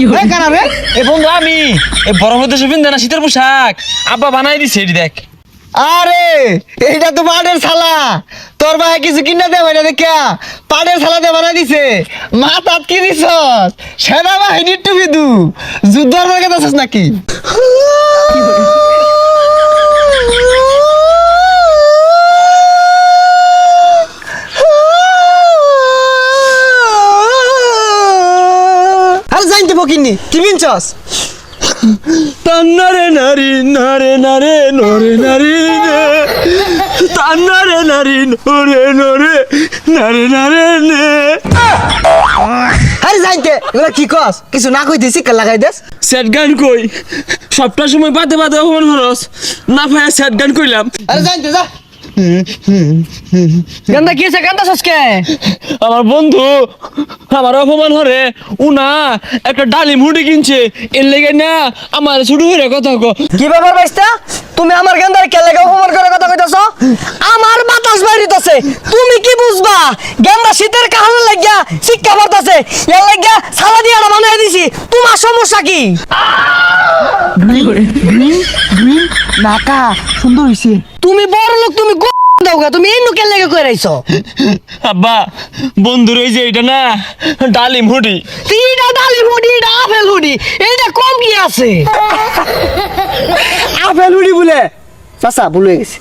এই রে এ বন্ধু আমি। এ বরফ দেশে পিন না শীতের পোশাক। আব্বা বানাই দিছে এটি দেখ। আরে এইটা তো পাটের ছালা তোর ভাই কিছু কিনা দে ভাই দেখা পাটের ছালা দিয়ে বানাই দিছে। মা তাত কি দিছস। সেনাবাহিনীর টুপি দু। যুদ্ধ নাকি? বকিনি কি বিনছস? তান্নারে নারী নারে নারে নরে নারী তান্নারে নারী নরে নরে নারে নারে নে। আরে জানতে এগুলা কি কস? কিছু না কইতে শিক্ষা লাগাই দেস? স্যাড গান কই? সবটা সময় বাদে বাদে অপমান খরচ না ভাই স্যাড গান কইলাম। আরে জানতে যা। গান্দা কি আছে গান্দা সসকে আমার বন্ধু আমার অপমান হরে। উনা একটা ডালি মুড়ি কিনছে। এর লেগে না আমার শুরু হয়ে কথা কো। কি ব্যাপার বাইস্তা? তুমি আমার গান্দার কে লেগে অপমান করে কথা কইতাছ? আমার বাতাস বাইরিতেছে তুমি কি বুঝবা? গেন্দা শীতের কাহলে লাগিয়া শিক্ষা পড়তাছে। এর লাগিয়া সালা দিয়ে বানাই দিছি। তোমার সমস্যা কি? নাকা সুন্দর হইছে। তুমি বড় লোক তুমি দাওগা তুমি এই নুকের লেগে কই রাইছো আব্বা বন্ধু রই যে এটা না ডালি মুড়ি তিনটা ডালি মুড়ি এটা আপেল মুড়ি এইটা কম কি আছে? আপেল উড়ি বলে চাচা ভুলে গেছি।